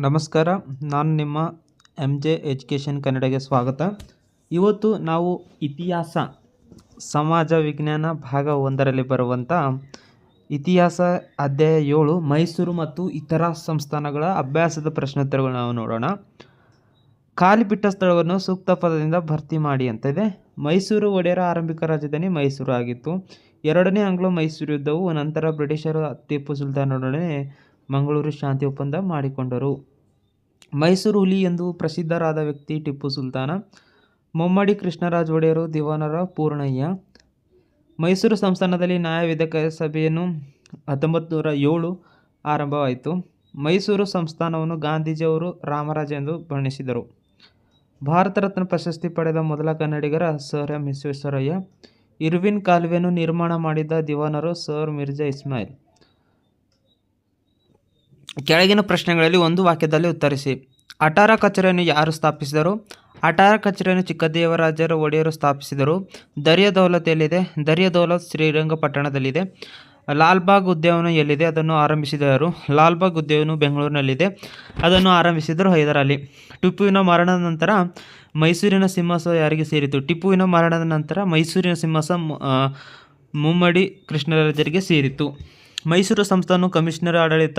ನಮಸ್ಕಾರ, ನಾನು ನಿಮ್ಮ ಎಂ ಜೆ ಎಜುಕೇಷನ್ ಕನ್ನಡಗೆ ಸ್ವಾಗತ. ಇವತ್ತು ನಾವು ಇತಿಹಾಸ, ಸಮಾಜ ವಿಜ್ಞಾನ ಭಾಗ ಒಂದರಲ್ಲಿ ಬರುವಂಥ ಇತಿಹಾಸ ಅಧ್ಯಾಯ ಏಳು, ಮೈಸೂರು ಮತ್ತು ಇತರ ಸಂಸ್ಥಾನಗಳ ಅಭ್ಯಾಸದ ಪ್ರಶ್ನೋತ್ತರಗಳು ನಾವು ನೋಡೋಣ. ಖಾಲಿ ಬಿಟ್ಟ ಸ್ಥಳವನ್ನು ಸೂಕ್ತ ಪದದಿಂದ ಭರ್ತಿ ಮಾಡಿ ಅಂತ ಇದೆ ಮೈಸೂರು ಒಡೆಯರ ಆರಂಭಿಕ ರಾಜಧಾನಿ ಮೈಸೂರು ಆಗಿತ್ತು. ಎರಡನೇ ಆಂಗ್ಲೋ ಮೈಸೂರು ಯುದ್ಧವು ನಂತರ ಬ್ರಿಟಿಷರು ಟಿಪ್ಪು ಸುಲ್ತಾನರೊಡನೆ ಮಂಗಳೂರು ಶಾಂತಿ ಒಪ್ಪಂದ ಮಾಡಿಕೊಂಡರು. ಮೈಸೂರು ಹುಲಿ ಎಂದು ಪ್ರಸಿದ್ಧರಾದ ವ್ಯಕ್ತಿ ಟಿಪ್ಪು ಸುಲ್ತಾನ, ಮೊಮ್ಮಡಿ ಕೃಷ್ಣರಾಜ ಒಡೆಯರು ದಿವಾನರ ಪೂರ್ಣಯ್ಯ. ಮೈಸೂರು ಸಂಸ್ಥಾನದಲ್ಲಿ ನ್ಯಾಯವಿಧಕ ಸಭೆಯನ್ನು ಹತ್ತೊಂಬತ್ತು ನೂರ ಏಳು ಆರಂಭವಾಯಿತು. ಮೈಸೂರು ಸಂಸ್ಥಾನವನ್ನು ಗಾಂಧೀಜಿಯವರು ರಾಮರಾಜ ಎಂದು ಬಣ್ಣಿಸಿದರು. ಭಾರತ ರತ್ನ ಪ್ರಶಸ್ತಿ ಪಡೆದ ಮೊದಲ ಕನ್ನಡಿಗರ ಸರ್ ಎಂ ವಿಶ್ವೇಶ್ವರಯ್ಯ, ಇರ್ವಿನ್ ಕಾಲುವೆಯನ್ನು ನಿರ್ಮಾಣ ಮಾಡಿದ ದಿವಾನರು ಸರ್ ಮಿರ್ಜಾ ಇಸ್ಮಾಯಿಲ್. ಕೆಳಗಿನ ಪ್ರಶ್ನೆಗಳಲ್ಲಿ ಒಂದು ವಾಕ್ಯದಲ್ಲಿ ಉತ್ತರಿಸಿ. ಅಟಾರ ಕಚೇರಿಯನ್ನು ಯಾರು ಸ್ಥಾಪಿಸಿದರು? ಅಟಾರ ಕಚೇರಿಯನ್ನು ಚಿಕ್ಕದೇವರಾಜರ ಒಡೆಯರು ಸ್ಥಾಪಿಸಿದರು. ದರಿಯ ದೌಲತ್ ಎಲ್ಲಿದೆ? ದರಿಯ ದೌಲತ್ ಶ್ರೀರಂಗಪಟ್ಟಣದಲ್ಲಿದೆ. ಲಾಲ್ಬಾಗ್ ಉದ್ಯಾನವನ ಎಲ್ಲಿದೆ? ಅದನ್ನು ಆರಂಭಿಸಿದರು ಲಾಲ್ಬಾಗ್ ಉದ್ಯಾನವನ ಬೆಂಗಳೂರಿನಲ್ಲಿದೆ. ಅದನ್ನು ಆರಂಭಿಸಿದರು ಹೈದರಾಲಿ. ಟಿಪ್ಪುವಿನ ಮರಣದ ನಂತರ ಮೈಸೂರಿನ ಸಿಂಹಾಸ ಯಾರಿಗೆ ಸೇರಿತು? ಟಿಪ್ಪುವಿನ ಮರಣದ ನಂತರ ಮೈಸೂರಿನ ಸಿಂಹಾಸ ಮುಮ್ಮಡಿ ಕೃಷ್ಣರಾಜರಿಗೆ ಸೇರಿತು. ಮೈಸೂರು ಸಂಸ್ಥಾನ ಕಮಿಷನರ್ ಆಡಳಿತ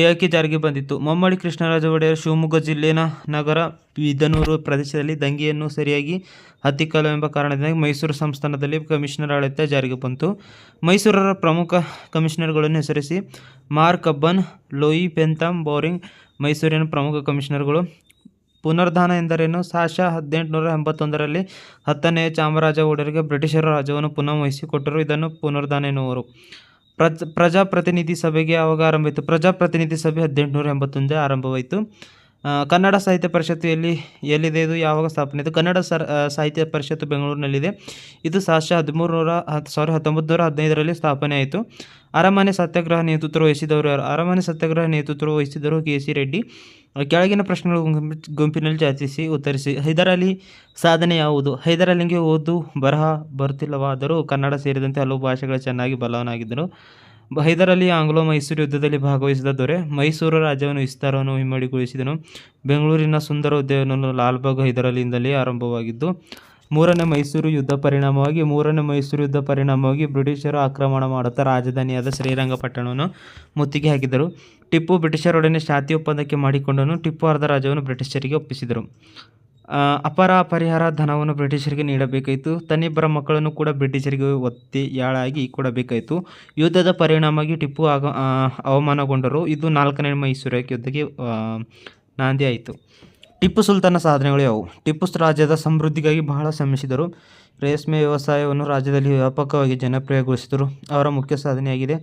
ಏಕೆ ಜಾರಿಗೆ ಬಂದಿತ್ತು. ಮೊಮ್ಮಡಿ ಕೃಷ್ಣರಾಜ ಒಡೆಯರ್ ಶಿವಮೊಗ್ಗ ಜಿಲ್ಲೆಯ ನಗರ ಬಿದನೂರು ಪ್ರದೇಶದಲ್ಲಿ ದಂಗೆಯನ್ನು ಸರಿಯಾಗಿ ಹತ್ತಿಕ್ಕಲು ಎಂಬ ಕಾರಣದಿಂದ ಮೈಸೂರು ಸಂಸ್ಥಾನದಲ್ಲಿ ಕಮಿಷನರ್ ಆಡಳಿತ ಜಾರಿಗೆ ಬಂತು. ಮೈಸೂರರ ಪ್ರಮುಖ ಕಮಿಷನರ್ಗಳನ್ನು ಹೆಸರಿಸಿ ಮಾರ್ಕ್ ಅಬ್ಬನ್, ಲೋಯಿ ಪೆಂತಾಮ್ ಬೋರಿಂಗ್ ಮೈಸೂರಿನ ಪ್ರಮುಖ ಕಮಿಷನರ್ಗಳು. ಪುನರ್ಧಾನ ಎಂದರೇನು? ಸಾಶ ಹದಿನೆಂಟುನೂರ ಎಂಬತ್ತೊಂದರಲ್ಲಿ ಹತ್ತನೆಯ ಚಾಮರಾಜ ಒಡೆಯರಿಗೆ ಬ್ರಿಟಿಷರ ರಾಜ್ಯವನ್ನು ಪುನಃ ವಹಿಸಿಕೊಟ್ಟರು ಇದನ್ನು ಪುನರ್ಧಾನ ಎನ್ನುವರು. ಪ್ರಜ ಪ್ರಜಾಪ್ರತಿನಿಧಿ ಸಭೆಗೆ ಯಾವಾಗ ಆರಂಭವಾಯಿತು. ಪ್ರಜಾಪ್ರತಿನಿಧಿ ಸಭೆ ಹದಿನೆಂಟುನೂರ ಎಂಬತ್ತೊಂದೇ ಆರಂಭವಾಯಿತು. ಕನ್ನಡ ಸಾಹಿತ್ಯ ಪರಿಷತ್ತು ಎಲ್ಲಿ ಎಲ್ಲಿದೆ ಇದು? ಯಾವಾಗ ಸ್ಥಾಪನೆ ಇದು ಕನ್ನಡ ಸರ್ ಸಾಹಿತ್ಯ ಪರಿಷತ್ತು ಬೆಂಗಳೂರಿನಲ್ಲಿದೆ. ಇದು ಸಾಶ ಹದಿಮೂರು ನೂರ ಹತ್ತು ಸಾವಿರದ ಹತ್ತೊಂಬತ್ತು ನೂರ ಹದಿನೈದರಲ್ಲಿ ಸ್ಥಾಪನೆ ಆಯಿತು. ಅರಮನೆ ಸತ್ಯಾಗ್ರಹ ನೇತೃತ್ವ ವಹಿಸಿದವರು ಯಾರು? ಅರಮನೆ ಸತ್ಯಾಗ್ರಹ ನೇತೃತ್ವ ವಹಿಸಿದವರು ಕೆ. ಸಿ. ರೆಡ್ಡಿ. ಕೆಳಗಿನ ಪ್ರಶ್ನೆಗಳು ಗುಂಪಿ- ಗುಂಪಿನಲ್ಲಿ ಚರ್ಚಿಸಿ ಉತ್ತರಿಸಿ. ಹೈದರಾಲಿ ಸಾಧನೆ ಯಾವುದು? ಹೈದರಾಲಿಗೆ ಓದು, ಬರಹ, ಬರುತ್ತಿಲ್ಲವಾದರೂ ಕನ್ನಡ ಸೇರಿದಂತೆ ಹಲವು ಭಾಷೆಗಳು ಚೆನ್ನಾಗಿ ಬಲವನಾಗಿದ್ದರು. ಹೈದರ್ ಅಲಿ ಆಂಗ್ಲೋ ಮೈಸೂರು ಯುದ್ಧದಲ್ಲಿ ಭಾಗವಹಿಸಿದ ದೊರೆ, ಮೈಸೂರು ರಾಜ್ಯವನ್ನು ವಿಸ್ತಾರವನ್ನು ಹಿಮ್ಮಡಿಗೊಳಿಸಿದನು. ಬೆಂಗಳೂರಿನ ಸುಂದರ ಉದ್ಯಮವನ್ನು ಲಾಲ್ಬಾಗ್ ಹೈದರಲಿಯಿಂದಲೇ ಆರಂಭವಾಗಿದ್ದು, ಮೂರನೇ ಮೈಸೂರು ಯುದ್ಧ ಪರಿಣಾಮವಾಗಿ, ಮೂರನೇ ಮೈಸೂರು ಯುದ್ಧ ಪರಿಣಾಮವಾಗಿ ಬ್ರಿಟಿಷರು ಆಕ್ರಮಣ ಮಾಡುತ್ತಾ ರಾಜಧಾನಿಯಾದ ಶ್ರೀರಂಗಪಟ್ಟಣವನ್ನು ಮುತ್ತಿಗೆ ಹಾಕಿದರು. ಟಿಪ್ಪು ಬ್ರಿಟಿಷರೊಡನೆ ಶಾಂತಿ ಒಪ್ಪಂದಕ್ಕೆ ಮಾಡಿಕೊಂಡನು. ಟಿಪ್ಪು ಅರ್ಧ ರಾಜ್ಯವನ್ನು ಬ್ರಿಟಿಷರಿಗೆ ಒಪ್ಪಿಸಿದರು. ಅಪರ ಪರಿಹಾರ ಧನವನ್ನು ಬ್ರಿಟಿಷರಿಗೆ ನೀಡಬೇಕಾಯಿತು. ತನ್ನಿಬ್ಬರ ಮಕ್ಕಳನ್ನು ಕೂಡ ಬ್ರಿಟಿಷರಿಗೆ ಒತ್ತಿ ಯಾಳಾಗಿ ಕೊಡಬೇಕಾಯಿತು. ಯುದ್ಧದ ಪರಿಣಾಮವಾಗಿ ಟಿಪ್ಪು ಆಗ ಅವಮಾನಗೊಂಡರು. ಇದು ನಾಲ್ಕನೇ ಮೈಸೂರು ಯುದ್ಧಕ್ಕೆ ನಾಂದಿ ಆಯಿತು. ಟಿಪ್ಪು ಸುಲ್ತಾನ ಸಾಧನೆಗಳು ಯಾವುವು? ಟಿಪ್ಪು ರಾಜ್ಯದ ಸಮೃದ್ಧಿಗಾಗಿ ಬಹಳ ಶ್ರಮಿಸಿದರು. ರೇಷ್ಮೆ ವ್ಯವಸಾಯವನ್ನು ರಾಜ್ಯದಲ್ಲಿ ವ್ಯಾಪಕವಾಗಿ ಜನಪ್ರಿಯಗೊಳಿಸಿದರು. ಅವರ ಮುಖ್ಯ ಸಾಧನೆಯಾಗಿದೆ.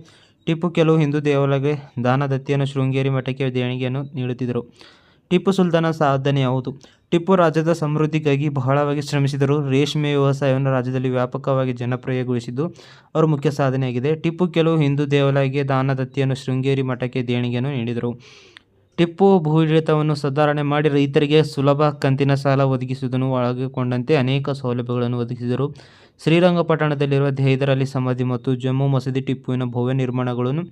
ಟಿಪ್ಪು ಕೆಲವು ಹಿಂದೂ ದೇವಾಲಯಗಳಿಗೆ ದಾನದತ್ತಿಯನ್ನು ಶೃಂಗೇರಿ ಮಠಕ್ಕೆ ದೇಣಿಗೆಯನ್ನು ನೀಡುತ್ತಿದ್ದರು. ಟಿಪ್ಪು ಸುಲ್ತಾನ ಸಾಧನೆ ಯಾವುದು? ಟಿಪ್ಪು ರಾಜ್ಯದ ಸಮೃದ್ಧಿಗಾಗಿ ಬಹಳವಾಗಿ ಶ್ರಮಿಸಿದರು. ರೇಷ್ಮೆ ವ್ಯವಸಾಯವನ್ನು ರಾಜ್ಯದಲ್ಲಿ ವ್ಯಾಪಕವಾಗಿ ಜನಪ್ರಿಯಗೊಳಿಸಿದ್ದು, ಅವರ ಮುಖ್ಯ ಸಾಧನೆಯಾಗಿದೆ. ಟಿಪ್ಪು ಕೆಲವು ಹಿಂದೂ ದೇವಾಲಯಕ್ಕೆ ದಾನದತ್ತಿಯನ್ನು ಶೃಂಗೇರಿ ಮಠಕ್ಕೆ ದೇಣಿಗೆಯನ್ನು ನೀಡಿದರು. ಟಿಪ್ಪು ಭೂಡಳಿತವನ್ನು ಸುಧಾರಣೆ ಮಾಡಿ ರೈತರಿಗೆ ಸುಲಭ ಕಂತಿನ ಸಾಲ ಒದಗಿಸುವುದನ್ನು ಒಳಗೊಂಡಂತೆ ಅನೇಕ ಸೌಲಭ್ಯಗಳನ್ನು ಒದಗಿಸಿದರು. ಶ್ರೀರಂಗಪಟ್ಟಣದಲ್ಲಿರುವ ಹೈದರ್ ಅಲಿ ಸಮಾಧಿ ಮತ್ತು ಜಮ್ಮು ಮಸೀದಿ ಟಿಪ್ಪುವಿನ ಭವ್ಯ ನಿರ್ಮಾಣಗಳನ್ನು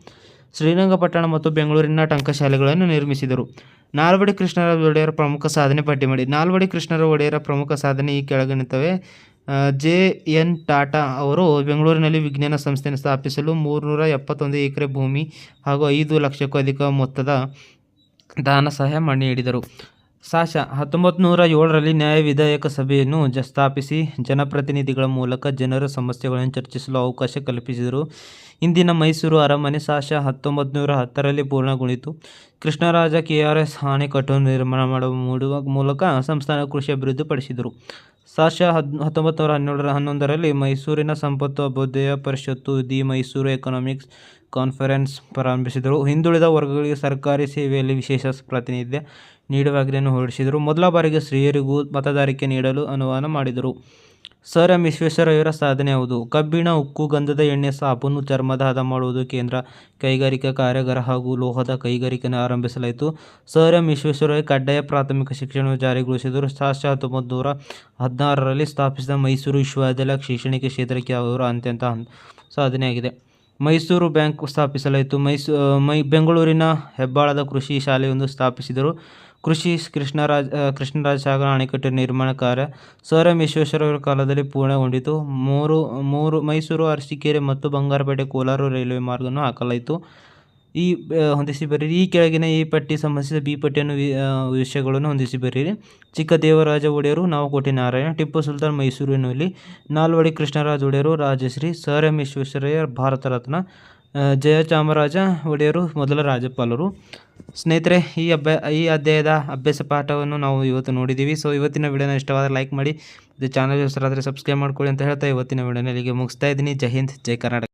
ಶ್ರೀರಂಗಪಟ್ಟಣ ಮತ್ತು ಬೆಂಗಳೂರಿನ ಟಂಕಶಾಲೆಗಳನ್ನು ನಿರ್ಮಿಸಿದರು. ನಾಲ್ವಡಿ ಕೃಷ್ಣರಾಜ ಒಡೆಯರ ಪ್ರಮುಖ ಸಾಧನೆ ಪಟ್ಟಿ ಮಾಡಿ ನಾಲ್ವಡಿ ಕೃಷ್ಣರ ಒಡೆಯರ ಪ್ರಮುಖ ಸಾಧನೆ ಈ ಕೆಳಗಿನಿರ್ತವೆ ಜೆ. ಎನ್. ಟಾಟಾ ಅವರು ಬೆಂಗಳೂರಿನಲ್ಲಿ ವಿಜ್ಞಾನ ಸಂಸ್ಥೆಯನ್ನು ಸ್ಥಾಪಿಸಲು ಮೂರುನೂರ ಎಪ್ಪತ್ತೊಂದು ಎಕರೆ ಭೂಮಿ ಹಾಗೂ ಐದು ಲಕ್ಷಕ್ಕೂ ಅಧಿಕ ಮೊತ್ತದ ದಾನ ಸಹಾಯ ಮಾಡಿ ನೀಡಿದರು. ಸಾಶ ಹತ್ತೊಂಬತ್ತು ನೂರ ಏಳರಲ್ಲಿ ನ್ಯಾಯ ವಿಧಾಯಕ ಸಭೆಯನ್ನು ಜ ಸ್ಥಾಪಿಸಿ ಜನಪ್ರತಿನಿಧಿಗಳ ಮೂಲಕ ಜನರ ಸಮಸ್ಯೆಗಳನ್ನು ಚರ್ಚಿಸಲು ಅವಕಾಶ ಕಲ್ಪಿಸಿದರು. ಇಂದಿನ ಮೈಸೂರು ಅರಮನೆ ಸಾಶ ಹತ್ತೊಂಬತ್ತು ನೂರ ಹತ್ತರಲ್ಲಿ ಪೂರ್ಣಗೊಂಡಿತು ಕೃಷ್ಣರಾಜ ಕೆ ಆರ್ ಎಸ್ ಆಣೆಕಟ್ಟು ನಿರ್ಮಾಣ ಮಾಡುವ ಮೂಡುವ ಮೂಲಕ ಸಂಸ್ಥಾನ ಕೃಷಿ ಅಭಿವೃದ್ಧಿಪಡಿಸಿದರು ಸಾಶ, ಹದ್ ಹತ್ತೊಂಬತ್ತು ನೂರ ಹನ್ನೆರಡರ ಹನ್ನೊಂದರಲ್ಲಿ ಮೈಸೂರಿನ ಸಂಪತ್ತು ಅಭ್ಯುದಯ ಪರಿಷತ್ತು ದಿ ಮೈಸೂರು ಎಕನಾಮಿಕ್ಸ್ ಕಾನ್ಫರೆನ್ಸ್ ಪ್ರಾರಂಭಿಸಿದರು. ಹಿಂದುಳಿದ ವರ್ಗಗಳಿಗೆ ಸರ್ಕಾರಿ ಸೇವೆಯಲ್ಲಿ ವಿಶೇಷ ಪ್ರಾತಿನಿಧ್ಯ ನೀಡುವ ಹೊರಡಿಸಿದರು. ಮೊದಲ ಬಾರಿಗೆ ಸ್ತ್ರೀಯರಿಗೂ ಮತದಾರಿಕೆ ನೀಡಲು ಅನುವಾದ ಮಾಡಿದರು. ಸರ್ ಎಂ ವಿಶ್ವೇಶ್ವರಯ್ಯರ ಸಾಧನೆ ಯಾವುದು ಕಬ್ಬಿಣ, ಉಕ್ಕು, ಗಂಧದ ಎಣ್ಣೆ, ಸಾಬೂನು, ಚರ್ಮದ ಹದ ಮಾಡುವುದು ಕೇಂದ್ರ ಕೈಗಾರಿಕಾ ಕಾರ್ಯಾಗಾರ ಹಾಗೂ ಲೋಹದ ಕೈಗಾರಿಕೆಯನ್ನು ಆರಂಭಿಸಲಾಯಿತು. ಸರ್ ಎಂ ವಿಶ್ವೇಶ್ವರಯ್ಯ ಕಡ್ಡಾಯ ಪ್ರಾಥಮಿಕ ಶಿಕ್ಷಣವನ್ನು ಜಾರಿಗೊಳಿಸಿದರು. ಸಾವಿರದ ಹತ್ತೊಂಬತ್ತು ನೂರ ಹದಿನಾರರಲ್ಲಿ ಸ್ಥಾಪಿಸಿದ ಮೈಸೂರು ವಿಶ್ವವಿದ್ಯಾಲಯ ಶೈಕ್ಷಣಿಕ ಕ್ಷೇತ್ರಕ್ಕೆ ಅವರ ಅತ್ಯಂತ ಸಾಧನೆಯಾಗಿದೆ. ಮೈಸೂರು ಬ್ಯಾಂಕ್ ಸ್ಥಾಪಿಸಲಾಯಿತು. ಮೈಸೂ ಮೈ, ಬೆಂಗಳೂರಿನ ಹೆಬ್ಬಾಳದ ಕೃಷಿ ಶಾಲೆಯೊಂದು ಸ್ಥಾಪಿಸಿದರು. ಕೃಷಿ ಕೃಷ್ಣರಾಜ ಕೃಷ್ಣರಾಜ ಸಾಗರ ಅಣೆಕಟ್ಟೆ ನಿರ್ಮಾಣ ಕಾರ್ಯ ಎಂ ವಿಶ್ವೇಶ್ವರಯ್ಯರ ಕಾಲದಲ್ಲಿ ಪೂರ್ಣಗೊಂಡಿತು. ಮೂರು ಮೂರು ಮೈಸೂರು ಅರಸೀಕೆರೆ ಮತ್ತು ಬಂಗಾರಪೇಟೆ ಕೋಲಾರ ರೈಲ್ವೆ ಮಾರ್ಗವನ್ನು ಹಾಕಲಾಯಿತು. ಈ ಹೊಂದಿಸಿ ಬರೀರಿ. ಈ ಕೆಳಗಿನ ಈ ಪಟ್ಟಿ ಸಂಬಂಧಿಸಿದ ಬಿ ಪಟ್ಟಿಯನ್ನು ವಿಷಯಗಳನ್ನು ಹೊಂದಿಸಿ ಬರೀರಿ. ಚಿಕ್ಕ ದೇವರಾಜ ಒಡೆಯರು ನಾವಕೋಟೆ ನಾರಾಯಣ ಟಿಪ್ಪು ಸುಲ್ತಾನ್ ಮೈಸೂರಿನಲ್ಲಿ ನಾಲ್ವಡಿ ಕೃಷ್ಣರಾಜ ಒಡೆಯರು ರಾಜಶ್ರೀ, ಸರ್ ಎಂ ವಿಶ್ವೇಶ್ವರಯ್ಯ ಭಾರತ ರತ್ನ ಜಯ ಜಯಚಾಮರಾಜ ಒಡೆಯರು ಮೊದಲ ರಾಜ್ಯಪಾಲರು. ಸ್ನೇಹಿತರೆ, ಈ ಅಭ್ಯ, ಈ ಅಧ್ಯಾಯದ ಅಭ್ಯಾಸ ಪಾಠವನ್ನು ನಾವು ಇವತ್ತು ನೋಡಿದ್ದೀವಿ. ಸೊ ಇವತ್ತಿನ ವಿಡಿಯೋನ ಇಷ್ಟವಾದರೆ ಲೈಕ್ ಮಾಡಿ. ಮತ್ತು ಚಾನಲ್ ಹೆಸರಾದರೆ ಸಬ್ಸ್ಕ್ರೈಬ್ ಮಾಡ್ಕೊಳ್ಳಿ ಅಂತ ಹೇಳ್ತಾ ಇವತ್ತಿನ ವಿಡಿಯೋನ ಇಲ್ಲಿಗೆ ಮುಗಿಸ್ತಾ ಇದ್ದೀನಿ. ಜೈ ಹಿಂದ್, ಜೈ ಕರ್ನಾಟಕ.